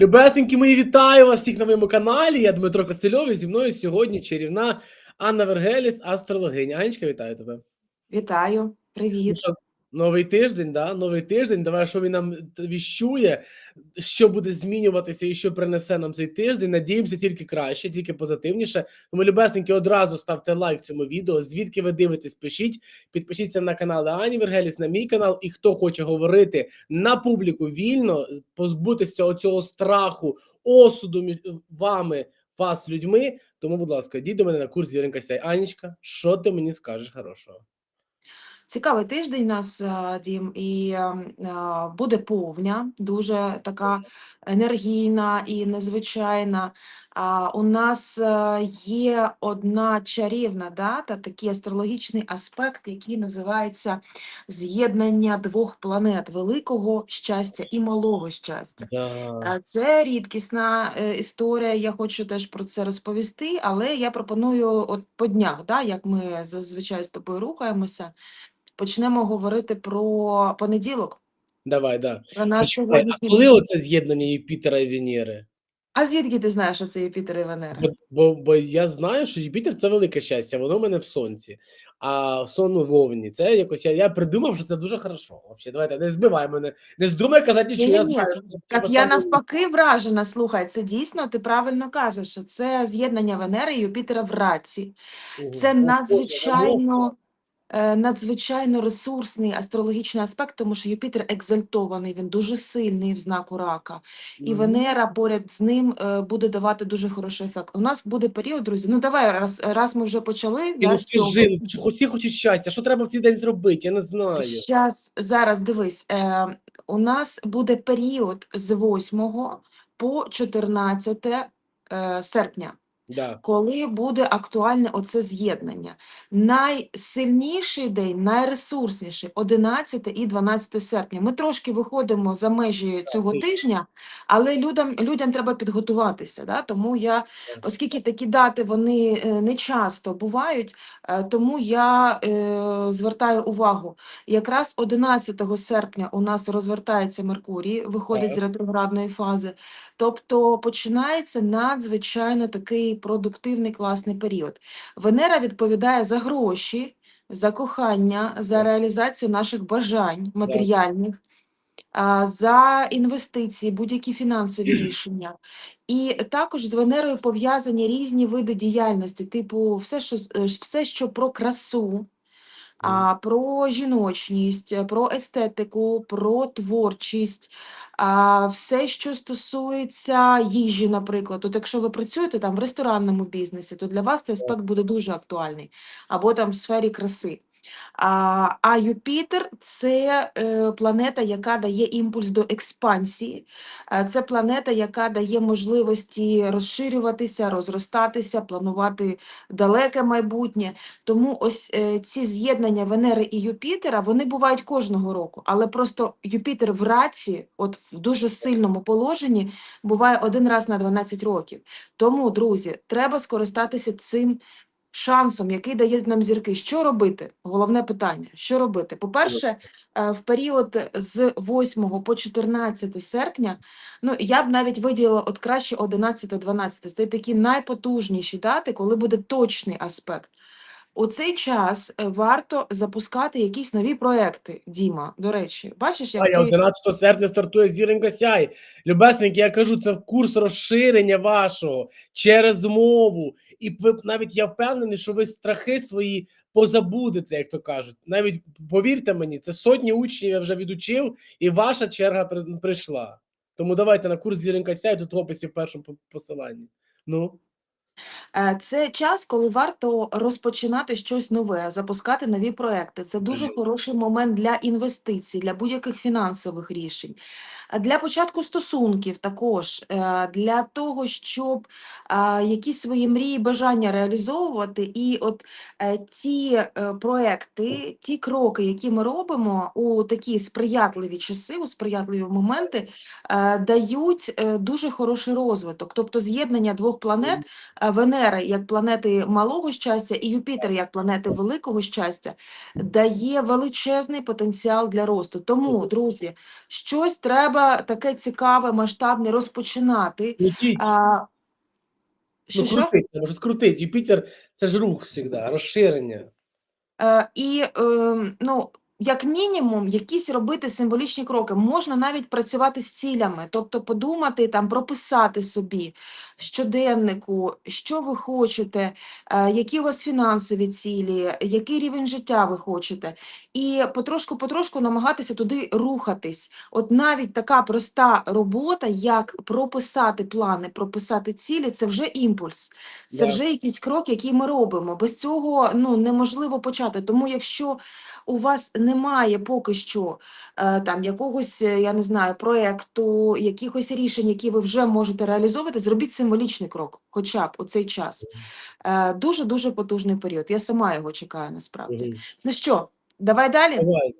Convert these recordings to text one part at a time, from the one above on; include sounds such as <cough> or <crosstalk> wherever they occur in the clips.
Любесенькі мої, вітаю вас всіх на моєму каналі. Я Дмитро Костельов і зі мною сьогодні чарівна Анна Вергеліс, астрологиня. Анечка, вітаю тебе. Вітаю, Ну привіт. що, новий тиждень, да? Новий тиждень. Давай, що він нам віщує, що буде змінюватися і що принесе нам цей тиждень. Надіємося, тільки краще, тільки позитивніше. Тому, любесенькі, одразу ставте лайк цьому відео. Звідки ви дивитесь, пишіть. Підпишіться на канал Ані Вергеліс, на мій канал. І хто хоче говорити на публіку вільно, позбутися оцього страху, осуду між вами, вас, людьми. Тому, будь ласка, йдіть до мене на курс Зіринка Сяй. Анічка, що ти мені скажеш хорошого? Цікавий тиждень у нас, Дім, і ем, буде повня, дуже така енергійна і незвичайна. У нас е, є одна чарівна дата, такий астрологічний аспект, який називається з'єднання двох планет великого щастя і малого щастя. Да. Е, Це рідкісна е, історія. Я хочу теж про це розповісти, але я пропоную от по днях, да, як ми зазвичай з тобою рухаємося, почнемо говорити про понеділок, Давай, да. про наш Почекай, а сьогоднішній. коли оце з'єднання Юпітера і Венери? А звідки ти знаєш, що це Юпітер і Венера? Бо, бо, бо я знаю, що Юпітер це велике щастя, воно в мене в сонці, а сон у вовні. Це якось я, я придумав, що це дуже хорошо. Вообще, давайте не збивай мене, не здумай казати нічого, я Ні-ні-ні, знаю. що це Так я саме- навпаки вражена. Слухай, це дійсно ти правильно кажеш, що це з'єднання Венери і Юпітера в раці. Мгм. Це О, Боже, надзвичайно, е, надзвичайно ресурсний астрологічний аспект, тому що Юпітер екзальтований, він дуже сильний в знаку рака. І Венера поряд з ним е, буде давати дуже хороший ефект. У нас буде період, друзі. Ну давай, раз, раз ми вже почали. Ні, да, що всі хочуть щастя, що треба в цей день зробити, я не знаю. Щас, зараз дивись, е, у нас буде період з 8 по 14 е, серпня. Да. коли буде актуальне оце з'єднання. Найсильніший день, найресурсніший 11 і 12 серпня. Ми трошки виходимо за межі цього тижня, але людям, людям треба підготуватися. Да? Тому я, оскільки такі дати вони е, не часто бувають, е, тому я е, звертаю увагу. Якраз 11 серпня у нас розвертається Меркурій, виходить з ретроградної фази. Тобто починається надзвичайно такий продуктивний класний період. Венера відповідає за гроші, за кохання, за реалізацію наших бажань матеріальних, за інвестиції, будь-які фінансові рішення. І також з Венерою пов'язані різні види діяльності, типу все, що, е, все, що про красу, а, про жіночність, е, про естетику, про творчість, а, все, що стосується їжі, наприклад. От якщо ви працюєте там в ресторанному бізнесі, то для вас цей аспект буде дуже актуальний, або там в сфері краси. А, Юпітер це е, планета, яка дає імпульс до експансії. Е, Це планета, яка дає можливості розширюватися, розростатися, планувати далеке майбутнє. Тому ось е, ці з'єднання Венери і Юпітера вони бувають кожного року, але просто Юпітер в раці, от в дуже сильному положенні, буває один раз на 12 років. Тому, друзі, треба скористатися цим шансом, який дають нам зірки. Що робити? Головне питання: що робити? По-перше, е, в період з 8 по 14 серпня, ну я б навіть виділила от краще 11-12. Це такі найпотужніші дати, коли буде точний аспект. У цей час е, варто запускати якісь нові проекти, Діма. До речі, бачиш, як я ти 11 серпня стартує зіронька сяй. Любесненькі, я кажу, це курс розширення вашого через мову. І ви навіть я впевнений, що ви страхи свої позабудете, як то кажуть. Навіть повірте мені, це сотні учнів я вже відучив, і ваша черга при- прийшла. Тому давайте на курс зіронька сяй, тут в описі в першому посиланні. Ну, Це час, коли варто розпочинати щось нове, запускати нові проекти. Це дуже хороший момент для інвестицій, для будь-яких фінансових рішень. Для початку стосунків також, е, для того, щоб якісь свої мрії, бажання реалізовувати. І от е, ті е, проекти, ті кроки, які ми робимо у такі сприятливі часи, у сприятливі моменти, дають дуже хороший розвиток. Тобто з'єднання двох планет Венери як планети малого щастя і Юпітер як планети великого щастя дає величезний потенціал для росту. Тому, друзі, щось треба треба таке цікаве, масштабне розпочинати. Крутіть. А, що, Ну, що? крутить, може щось крутить. Юпітер це ж рух завжди, розширення. Е, і ем, ну, як мінімум, якісь робити символічні кроки. Можна навіть працювати з цілями, тобто подумати там, прописати собі в щоденнику, що ви хочете, е, які у вас фінансові цілі, який рівень життя ви хочете, і потрошку-потрошку намагатися туди рухатись. От навіть така проста робота, як прописати плани, прописати цілі, це вже імпульс. Це вже якийсь крок, який ми робимо. Без цього ну неможливо почати. Тому, якщо у вас немає поки що е, там якогось, е, я не знаю, проекту, якихось рішень, які ви вже можете реалізовувати, зробіть символічний крок, хоча б у цей час. Дуже дуже потужний період. Я сама його чекаю насправді. Мгм. Ну що, давай далі. Давай.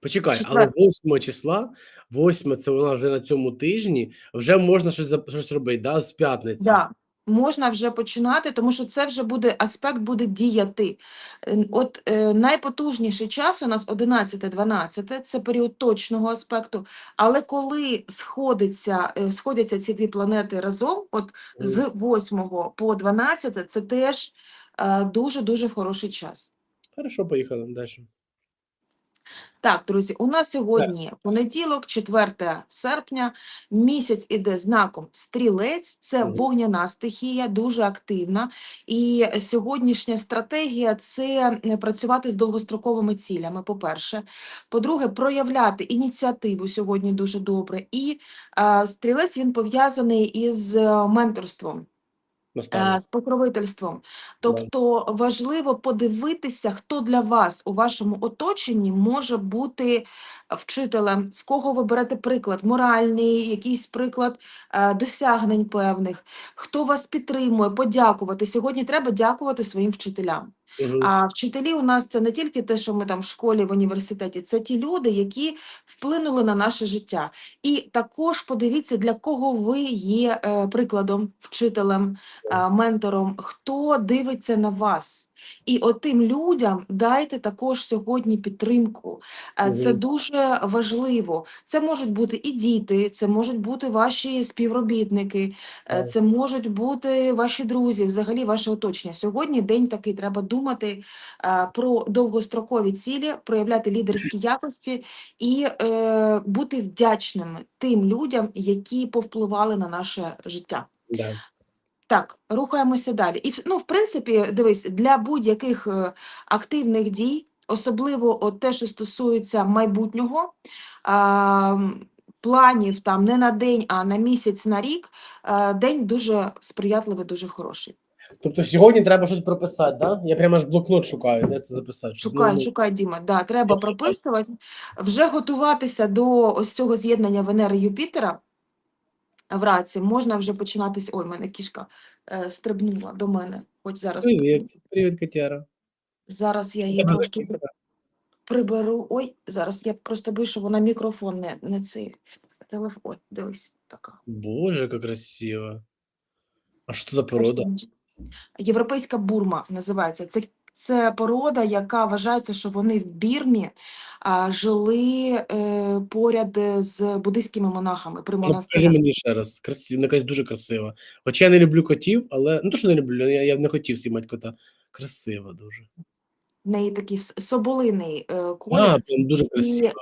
Почекай, але Четвер. 8 числа, 8 це нас вже на цьому тижні, вже можна щось, щось робити, да, з п'ятниці. Да. Можна вже починати, тому що це вже буде аспект буде діяти. От е, найпотужніший час у нас 11-12, це період точного аспекту. Але коли сходиться, е, сходяться ці дві планети разом, от з 8 по 12, це теж е, дуже-дуже хороший час. Хорошо, поїхали далі. Так, друзі, у нас сьогодні понеділок, 4 серпня. Місяць іде знаком стрілець. Це вогняна стихія, дуже активна. І сьогоднішня стратегія це е, працювати з довгостроковими цілями. По-перше, по-друге, проявляти ініціативу сьогодні дуже добре. І е, стрілець він пов'язаний із е, менторством. Е, Наставник. з покровительством. Тобто важливо подивитися, хто для вас у вашому оточенні може бути вчителем, з кого ви берете приклад, моральний, якийсь приклад е, досягнень певних, хто вас підтримує, подякувати. Сьогодні треба дякувати своїм вчителям. А вчителі у нас це не тільки те, що ми там в школі, в університеті, це ті люди, які вплинули на наше життя. І також подивіться, для кого ви є е, прикладом, вчителем, е, ментором, хто дивиться на вас. І отим людям дайте також сьогодні підтримку. Е, Це дуже важливо. Це можуть бути і діти, це можуть бути ваші співробітники, е, це можуть бути ваші друзі, взагалі ваше оточення. Сьогодні день такий, треба думати е, про довгострокові цілі, проявляти лідерські якості і бути вдячними тим людям, які повпливали на наше життя. Да. Так, рухаємося далі. І ну, в принципі, дивись, для будь-яких е, активних дій, особливо от те, що стосується майбутнього, а, планів там не на день, а на місяць, на рік, е, день дуже сприятливий, дуже хороший. Тобто сьогодні треба щось прописати, да? Я прямо аж блокнот шукаю, де це записати. Шукай, нове. шукай, Діма. Да, треба прописувати, вже готуватися до ось цього з'єднання Венери Юпітера в раці. Можна вже починатися. Ой, мене кішка е, стрибнула до мене. Хоч зараз. Привіт, привіт, Катяра. Зараз я її трошки приберу. Ой, зараз я просто що вона мікрофон не, не цей телефон. Ой, дивись, така. Боже, як красиво. А що за порода? Європейська бурма називається. Це, це порода, яка вважається, що вони в Бірмі а, жили е, поряд з буддийськими монахами при Ну, Скажи мені ще раз. Красиво, якась дуже красива. Хоча я не люблю котів, але ну то, що не люблю, я, я не хотів знімати кота. Красива дуже. В неї такий соболиний е, колір. А, прям дуже красиво.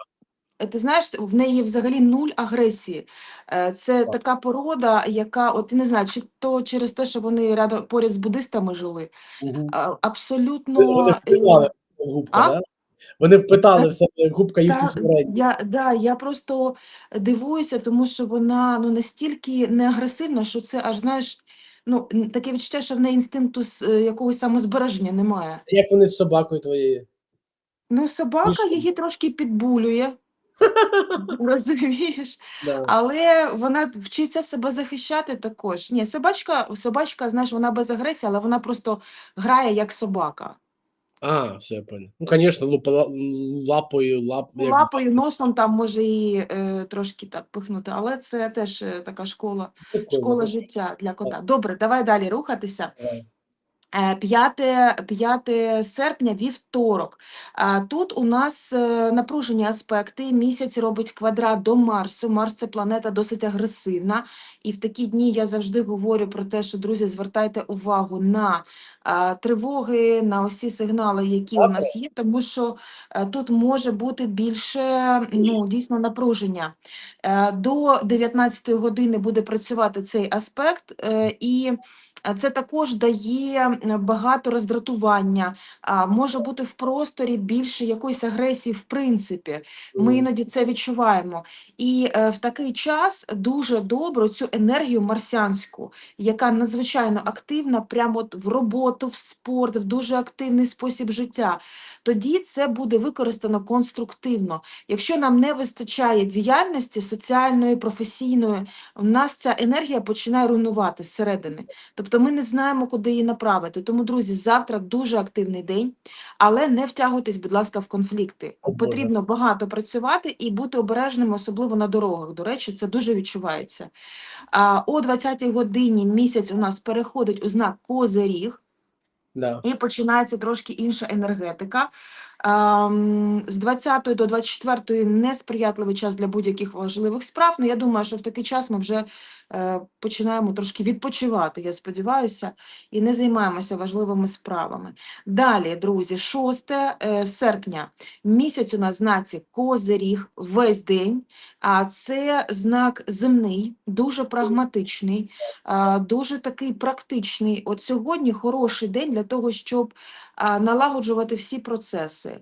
Е, Ти знаєш, в неї взагалі нуль агресії. Е, Це Так. така порода, яка, от я не знаю, чи то через те, що вони рядом поряд з буддистами жили, Мгм. а, Вони абсолютно. е, впитали губка, А? да? Вони впитали в себе губка їхню Та, я, да, я просто дивуюся, тому що вона ну, настільки не агресивна, що це аж знаєш, ну, таке відчуття, що в неї інстинкту е, якогось самозбереження немає. Як вони з собакою твоєю? Ну, собака її трошки підбулює, <laughs> розумієш? Да. Але вона вчиться себе захищати також. Ні, собачка, собачка, знаєш, вона без агресії, але вона просто грає як собака. А, все, я понял. Ну, звісно, лупа, лапою, лап, Ну, Лапою, носом там може і е, трошки так пихнути, але це теж е, така школа, школа життя для кота. Добре, давай далі рухатися. Давай. Е, 5, 5 серпня, вівторок. Тут у нас е, напружені аспекти. Місяць робить квадрат до Марсу. Марс це планета досить агресивна. І в такі дні я завжди говорю про те, що друзі, звертайте увагу на тривоги, на усі сигнали, які у нас є, тому що е, тут може бути більше ну, дійсно напруження. Е, До 19 години буде працювати цей аспект, е, і це також дає багато роздратування, може бути в просторі більше якоїсь агресії, в принципі. Ми іноді це відчуваємо. І в такий час дуже добре цю енергію марсіанську, яка надзвичайно активна, прямо от в роботу, в спорт, в дуже активний спосіб життя. Тоді це буде використано конструктивно. Якщо нам не вистачає діяльності соціальної, професійної, у нас ця енергія починає руйнувати зсередини. Тобто ми не знаємо, куди її направити. Тому, друзі, завтра дуже активний день, але не втягуйтесь, будь ласка, в конфлікти. Потрібно багато працювати і бути обережними, особливо на дорогах. До речі, це дуже відчувається. О 20-й годині місяць у нас переходить у знак Козиріг. Да. І починається трошки інша енергетика. З 20 до 24 несприятливий час для будь-яких важливих справ. Ну, я думаю, що в такий час ми вже е, починаємо трошки відпочивати, я сподіваюся, і не займаємося важливими справами. Далі, друзі, 6 е, серпня. Місяць у нас знаці Козиріг весь день. А це знак земний, дуже прагматичний, дуже такий практичний. От сьогодні хороший день для того, щоб налагоджувати всі процеси,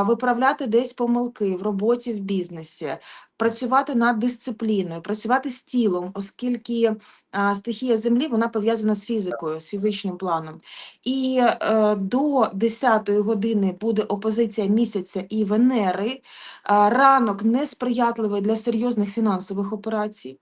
виправляти десь помилки в роботі, в бізнесі, працювати над дисципліною, працювати з тілом, оскільки стихія землі вона пов'язана з фізикою, з фізичним планом. І е, до 10 години буде опозиція місяця і Венери. Ранок несприятливий для серйозних фінансових операцій.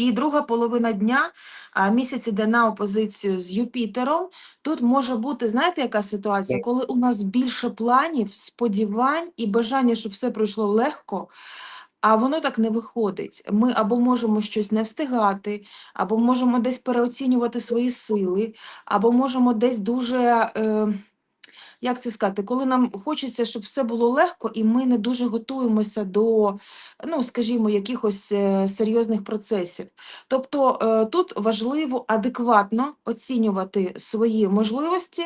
І друга половина дня а, місяць іде на опозицію з Юпітером. Тут може бути, знаєте, яка ситуація, коли у нас більше планів, сподівань і бажання, щоб все пройшло легко, а воно так не виходить. Ми або можемо щось не встигати, або можемо десь переоцінювати свої сили, або можемо десь дуже. Е, як це сказати, коли нам хочеться, щоб все було легко, і ми не дуже готуємося до, ну, скажімо, якихось е, серйозних процесів. Тобто е, тут важливо адекватно оцінювати свої можливості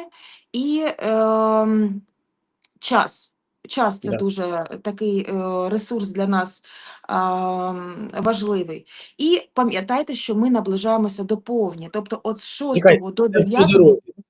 і е, час. Час це Да. дуже такий е, ресурс для нас а, важливий. І пам'ятайте, що ми наближаємося до повні. Тобто, от з 6 Чекайте, до Це 9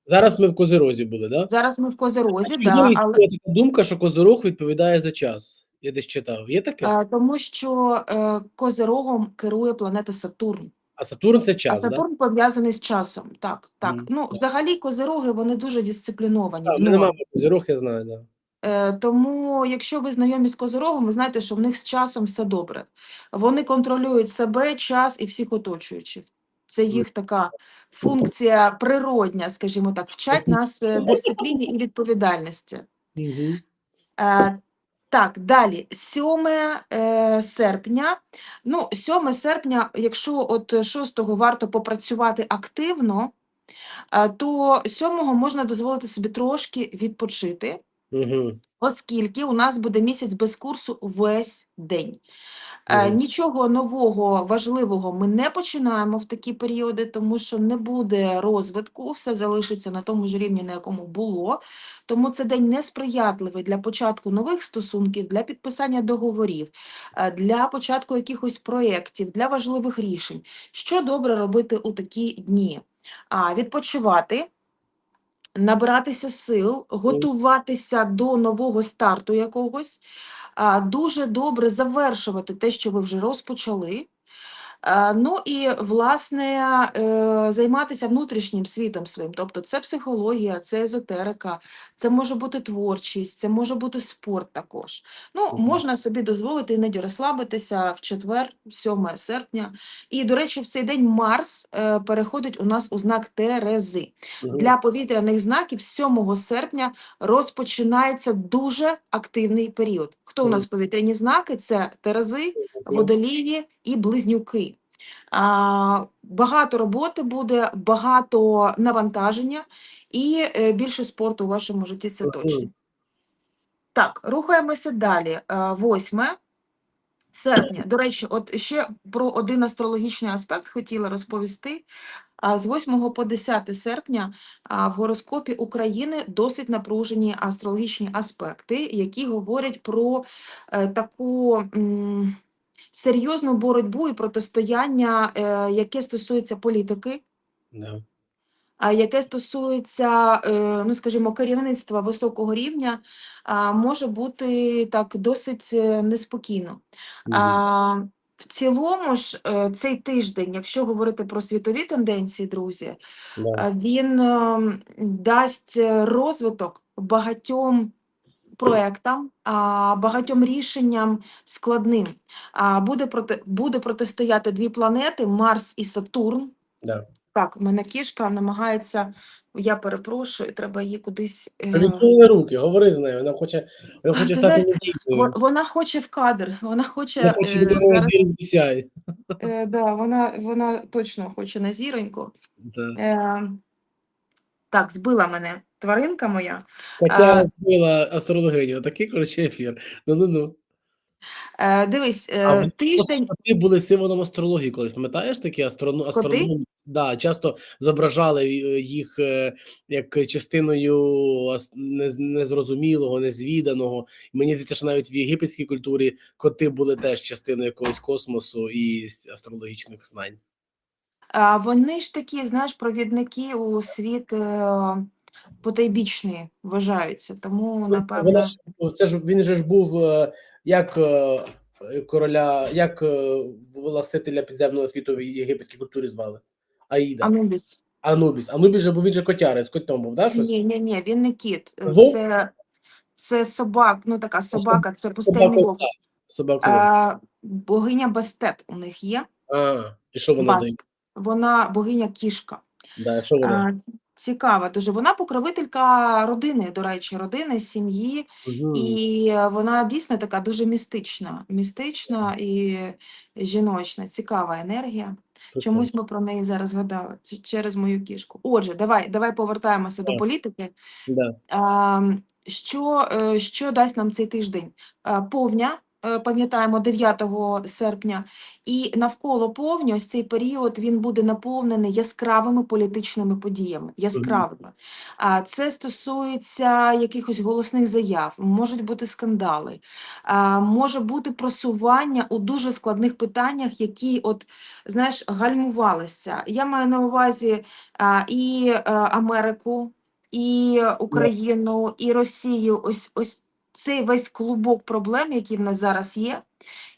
Зараз ми в Козирозі були, да? зараз ми в Козерозі, Чому да, але думка, що Козирог відповідає за час? Я десь читав. Є таке? Е, Тому що е, Козирогом керує планета Сатурн, А Сатурн це а час, да? Сатурн пов'язаний з часом. Так, так. Мгм, Ну, так. взагалі, козироги вони дуже дисципліновані. А, мене нормі. мама Козирог, я знаю, да. Е, Тому, якщо ви знайомі з козирогом, ви знаєте, що в них з часом все добре. Вони контролюють себе, час і всіх оточуючих. Це їх така функція природня, скажімо так, вчать нас е, дисципліні і відповідальності. Угу. Е, так, далі, 7 е, серпня. Ну, 7 серпня, якщо от 6-го варто попрацювати активно, то 7-го можна дозволити собі трошки відпочити, Угу. оскільки у нас буде місяць без курсу весь день. Е. Нічого нового, важливого ми не починаємо в такі періоди, тому що не буде розвитку, все залишиться на тому ж рівні, на якому було. Тому це день несприятливий для початку нових стосунків, для підписання договорів, е, для початку якихось проєктів, для важливих рішень. Що добре робити у такі дні? А, відпочивати. Набиратися сил, готуватися до нового старту якогось, дуже добре завершувати те, що ви вже розпочали. А, Ну і власне е, займатися внутрішнім світом своїм. Тобто це психологія, це езотерика, це може бути творчість, це може бути спорт також. Ну, Мгм. можна собі дозволити іноді розслабитися в четвер, 7 серпня. І, до речі, в цей день Марс е, переходить у нас у знак Терези. Мгм. Для повітряних знаків 7 серпня розпочинається дуже активний період. Хто у нас повітряні знаки? Це Терези, Водолії і Близнюки. Багато роботи буде, багато навантаження і е, більше спорту у вашому житті, це точно. Так, рухаємося далі. Е, Восьме серпня. До речі, от ще про один астрологічний аспект хотіла розповісти. З 8 по 10 серпня в гороскопі України досить напружені астрологічні аспекти, які говорять про е, таку м, серйозну боротьбу і протистояння, е, яке стосується політики, а яке стосується, е, ну скажімо, керівництва високого рівня, може бути так досить е, неспокійно. В цілому ж цей тиждень, якщо говорити про світові тенденції, друзі, Да. він ем, дасть розвиток багатьом проектам, багатьом рішенням складним. Буде проти, буде протистояти дві планети Марс і Сатурн. Да. Так, у мене кішка намагається, я перепрошую, треба її кудись. е, Відсунули руки, говори з нею. Вона хоче, вона хоче ти стати знаєш, Вона хоче в кадр, вона хоче, Вона хоче е, е, да, вона, вона точно хоче на зіроньку. Да. Е, так, збила мене тваринка моя. Хоча А- розбила астрологиню. Такий, коротше, ефір. Ну-ну-ну. Е, дивись, е, А тиждень, Коти були символом астрології колись, пам'ятаєш такі астроно... астрономи? Да, часто зображали е, їх е, як частиною ас- нез- незрозумілого, незвіданого. Мені здається, що навіть в єгипетській культурі коти були теж частиною якогось космосу і с- астрологічних знань. а, вони ж такі, знаєш, провідники у світ е, потайбічний вважаються, тому, напевно, Вона ж, це ж він же ж був е, як е, короля, як е, властителя підземного світу в єгипетській культурі звали. Аїда. Анубіс. Анубіс. Анубіс же був він же котярець, котом був, да, щось? Ні, ні, ні, він не кіт. Вовк? Це, це собак, ну така собака, це пустельний вовк. Собака. А, богиня Бастет у них є. А, і що вона дає? Вона богиня кішка. Да, що вона? А, цікава дуже. Вона покровителька родини, до речі, родини, сім'ї. Мгм. І вона дійсно така дуже містична, містична і жіночна, цікава енергія. Чомусь ми про неї зараз згадали через мою кішку. Отже, давай, давай повертаємося до Так. політики. Да. А, що, е, що дасть нам цей тиждень? А, Повня, е, пам'ятаємо, 9 серпня, і навколо повні, цей період він буде наповнений яскравими політичними подіями. Яскравими. А це стосується якихось голосних заяв, можуть бути скандали, може бути просування у дуже складних питаннях, які, от знаєш, гальмувалися. Я маю на увазі і е, Америку, і Україну, і Росію. Ось ось цей весь клубок проблем, які в нас зараз є,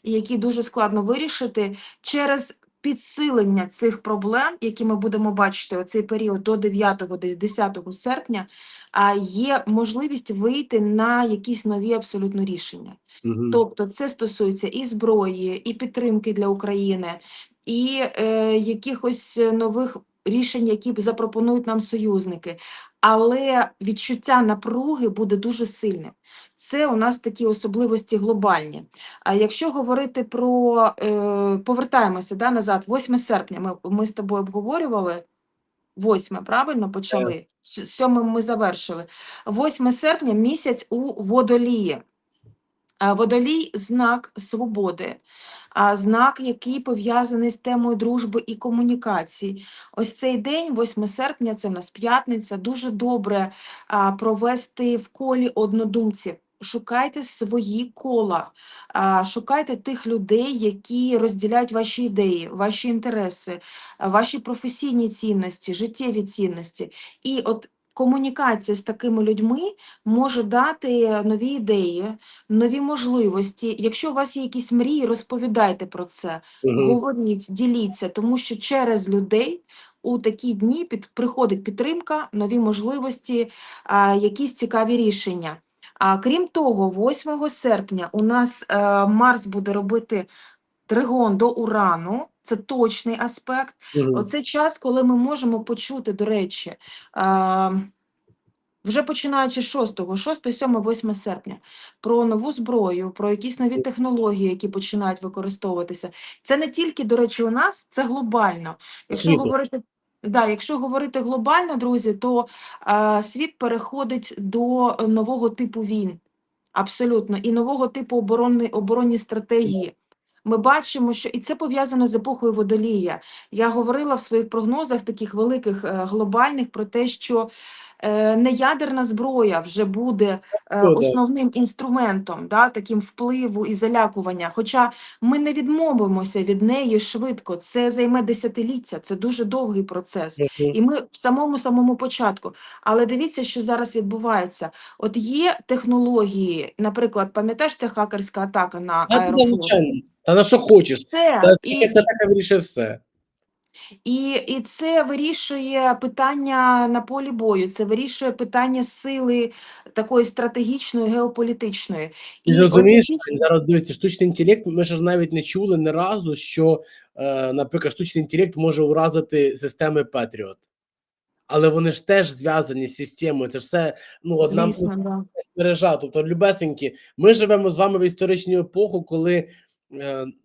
і які дуже складно вирішити через підсилення цих проблем, які ми будемо бачити у цей період до 9 десь 10 серпня, а є можливість вийти на якісь нові абсолютно рішення. Мгм. Тобто це стосується і зброї, і підтримки для України, і е, якихось нових рішень, які запропонують нам союзники. Але відчуття напруги буде дуже сильним. Це у нас такі особливості глобальні. А якщо говорити про е, повертаємося да, назад, 8 серпня ми, ми з тобою обговорювали. 8, правильно почали? С- ми завершили. 8 серпня місяць у водолії. Водолій знак свободи, знак, який пов'язаний з темою дружби і комунікації. Ось цей день, 8 серпня, це в нас п'ятниця, дуже добре провести в колі однодумців. Шукайте свої кола, шукайте тих людей, які розділяють ваші ідеї, ваші інтереси, ваші професійні цінності, життєві цінності. І от комунікація з такими людьми може дати нові ідеї, нові можливості. Якщо у вас є якісь мрії, розповідайте про це, Мгм. говоріть, діліться, тому що через людей у такі дні під, приходить підтримка, нові можливості, а, якісь цікаві рішення. А крім того, 8 серпня у нас е, Марс буде робити тригон до Урану. Це точний аспект. Мгм. Оце час, коли ми можемо почути, до речі, е, вже починаючи з 6, 6, 7, 8 серпня, про нову зброю, про якісь нові технології, які починають використовуватися. Це не тільки, до речі, у нас, це глобально. Якщо говорити, да, якщо говорити глобально, друзі, то е, світ переходить до нового типу війн. Абсолютно, і нового типу оборонні, оборонні стратегії. Ми бачимо, що і це пов'язано з епохою водолія. Я говорила в своїх прогнозах, таких великих е, глобальних, про те, що е, неядерна зброя вже буде е, основним інструментом, да, таким впливу і залякування. Хоча ми не відмовимося від неї швидко. Це займе десятиліття, це дуже довгий процес. І ми в самому самому початку. Але дивіться, що зараз відбувається. От є технології, наприклад, пам'ятаєш ця хакерська атака на аерофлот? Та на що хочеш? Все. Та І, це така вирішує все. і, і це вирішує питання на полі бою, це вирішує питання сили такої стратегічної, геополітичної. Ти ж от розумієш, якісь- зараз дивіться, штучний інтелект, ми ж навіть не чули ні разу, що, е, наприклад, штучний інтелект може уразити системи Patriot. Але вони ж теж зв'язані з системою. Це все ну, одна звісно, да. мережа. Тобто, любесенькі, ми живемо з вами в історичну епоху, коли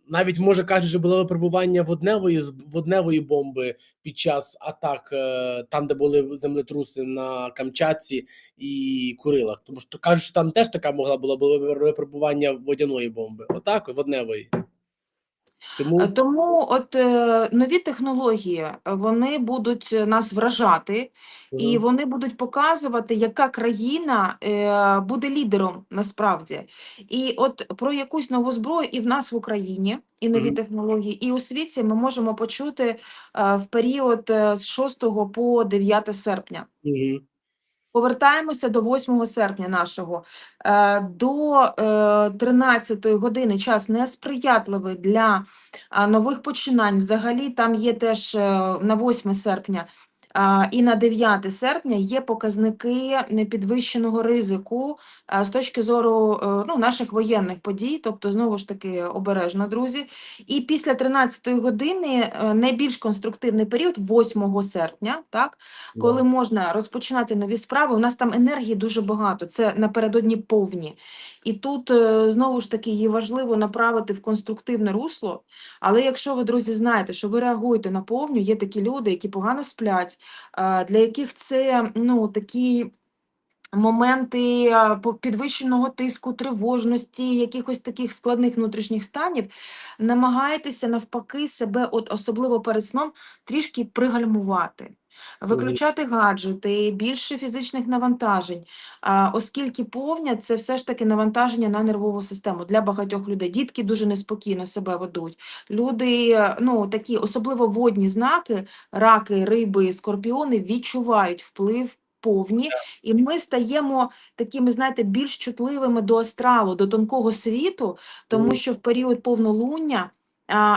навіть може кажуть, що було випробування водневої водневої бомби під час атак, е, там, де були землетруси на Камчатці і Курилах. Тому що кажуть, що там теж така могла була випробування водяної бомби. Отак, водневої. Тому Е, Тому от е, нові технології е, вони будуть нас вражати, і вони будуть показувати, яка країна буде лідером насправді. І от про якусь нову зброю і в нас в Україні, і нові Мгм. технології, і у світі ми можемо почути в період з 6 по 9 серпня. мгм, Повертаємося до 8 серпня нашого. Е, До е, 13 години час несприятливий для нових починань. Взагалі там є теж е, на 8 серпня і на 9 серпня є показники непідвищеного ризику з точки зору е, ну, наших воєнних подій, тобто знову ж таки обережно, друзі. І після 13 години е, найбільш конструктивний період 8 серпня, так, коли можна розпочинати нові справи. У нас там енергії дуже багато, це напередодні повні. І тут е, знову ж таки її важливо направити в конструктивне русло. Але якщо ви, друзі, знаєте, що ви реагуєте на повню, є такі люди, які погано сплять, для яких це ну такі. Моменти підвищеного тиску, тривожності, якихось таких складних внутрішніх станів, намагайтеся навпаки себе, от особливо перед сном, трішки пригальмувати, виключати гаджети, більше фізичних навантажень, оскільки повня це все ж таки навантаження на нервову систему для багатьох людей. Дітки дуже неспокійно себе ведуть. Люди, ну такі особливо водні знаки, раки, риби, скорпіони відчувають вплив. Повні, і ми стаємо такими, знаєте, більш чутливими до астралу, до тонкого світу, тому що в період повнолуння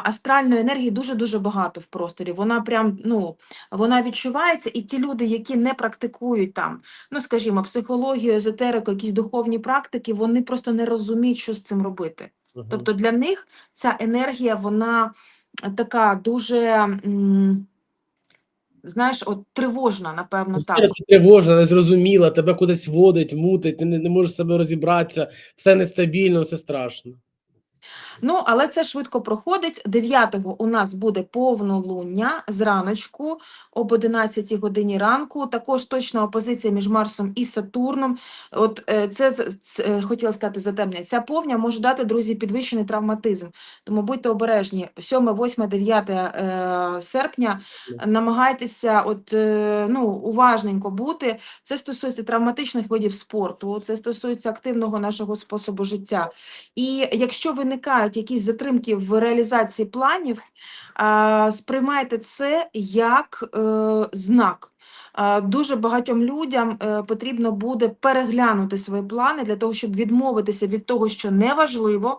астральної енергії дуже-дуже багато в просторі. Вона прям, ну, вона відчувається, і ті люди, які не практикують там, ну, скажімо, психологію, езотерику, якісь духовні практики, вони просто не розуміють, що з цим робити. Мгм. Тобто для них ця енергія, вона така дуже, знаєш, от тривожна, напевно, так. Тривожна, незрозуміла, тебе кудись водить, мутить, ти не, не можеш себе розібратися, все нестабільно, все страшно. Ну, але це швидко проходить. 9-го у нас буде повнолуння зраночку об 11 годині ранку. Також точна опозиція між Марсом і Сатурном. От е, це, це хотіла сказати затемнення. Ця повня може дати, друзі, підвищений травматизм. Тому будьте обережні. 7, 8, 9 е, серпня намагайтеся от, е, ну, уважненько бути. Це стосується травматичних видів спорту, це стосується активного нашого способу життя. І якщо виникають якісь затримки в реалізації планів, сприймайте це як е, знак. Дуже багатьом людям е, потрібно буде переглянути свої плани для того, щоб відмовитися від того, що не важливо,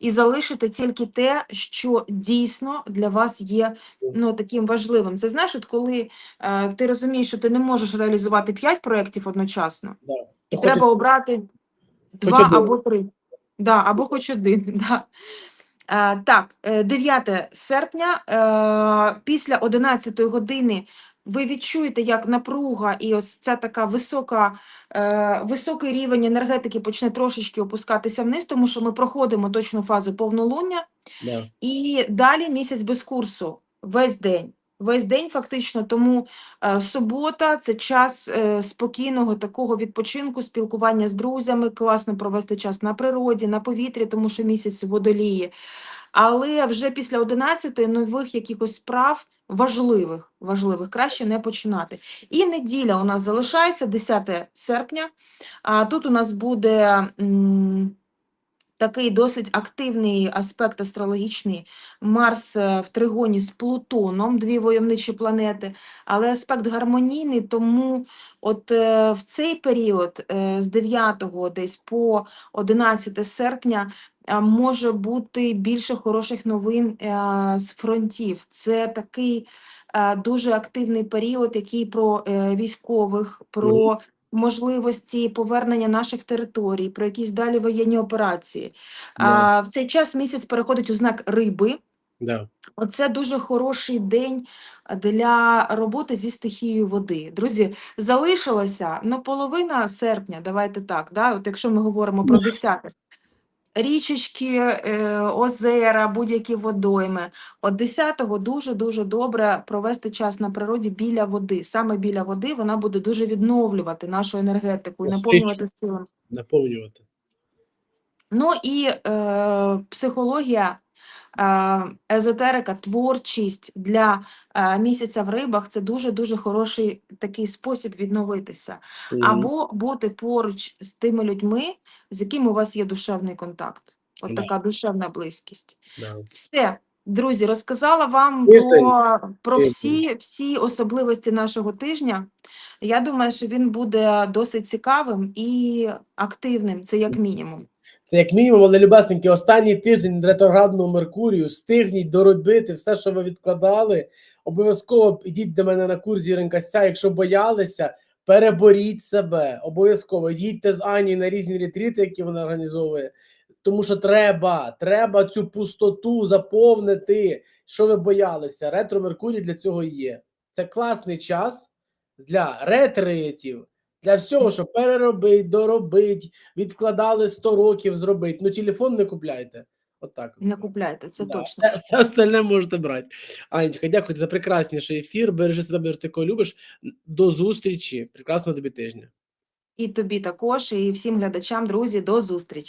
і залишити тільки те, що дійсно для вас є ну, таким важливим. Це знаєш, от коли е, ти розумієш, що ти не можеш реалізувати 5 проєктів одночасно, Да. і треба хоч- обрати два або три. Да, або хоч один. <laughs> Да. Е, так, е, 9 серпня, е, після 11 години ви відчуєте, як напруга і ось ця така висока, е, високий рівень енергетики почне трошечки опускатися вниз, тому що ми проходимо точну фазу повнолуння, Да. і далі місяць без курсу, весь день. Весь день фактично, тому е, субота це час е, спокійного такого відпочинку, спілкування з друзями, класно провести час на природі, на повітрі, тому що місяць водоліє. Але вже після 11 нових якихось справ важливих, важливих краще не починати. І неділя у нас залишається 10 серпня. А тут у нас буде такий досить активний аспект астрологічний. Марс е, в тригоні з Плутоном, дві войовничі планети, але аспект гармонійний, тому от е, в цей період е, з 9 десь по 11 серпня може бути більше хороших новин з фронтів. Це такий дуже активний період, який про військових, про можливості повернення наших територій, про якісь далі воєнні операції. А, в цей час місяць переходить у знак риби. Да. Оце дуже хороший день для роботи зі стихією води. Друзі, залишилося ну, половина серпня, давайте так, да? от якщо ми говоримо про 10 річечки, е, озера, будь-які водойми. От 10-го дуже-дуже добре провести час на природі біля води. Саме біля води вона буде дуже відновлювати нашу енергетику і наповнювати силами. Наповнювати. Ну і е, психологія, езотерика, творчість для е, місяця в рибах це дуже-дуже хороший такий спосіб відновитися. Або бути поруч з тими людьми, з якими у вас є душевний контакт. От така душевна близькість. Все, друзі, розказала вам про, про всі, всі особливості нашого тижня. Я думаю, що він буде досить цікавим і активним, це як мінімум. Це як мінімум, але любесеньки, останній тиждень ретроградного Меркурію, стигніть доробити все, що ви відкладали. Обов'язково йдіть до мене на курс Зіренкася. Якщо боялися, переборіть себе. Обов'язково йдіть з Ані на різні ретріти, які вона організовує. Тому що треба, треба цю пустоту заповнити. Що ви боялися? Ретро Меркурій для цього є. Це класний час для ретритів, для всього, що переробить, доробить, відкладали 100 років зробити. Ну, телефон не купляйте. От так. от Не купляйте, це Да. точно. Все- остальне можете брати. Анечка, дякую за прекрасніший ефір. Бережи себе, що ти кого любиш. До зустрічі. Прекрасного тобі тижня. І тобі також, і всім глядачам, друзі, до зустрічі.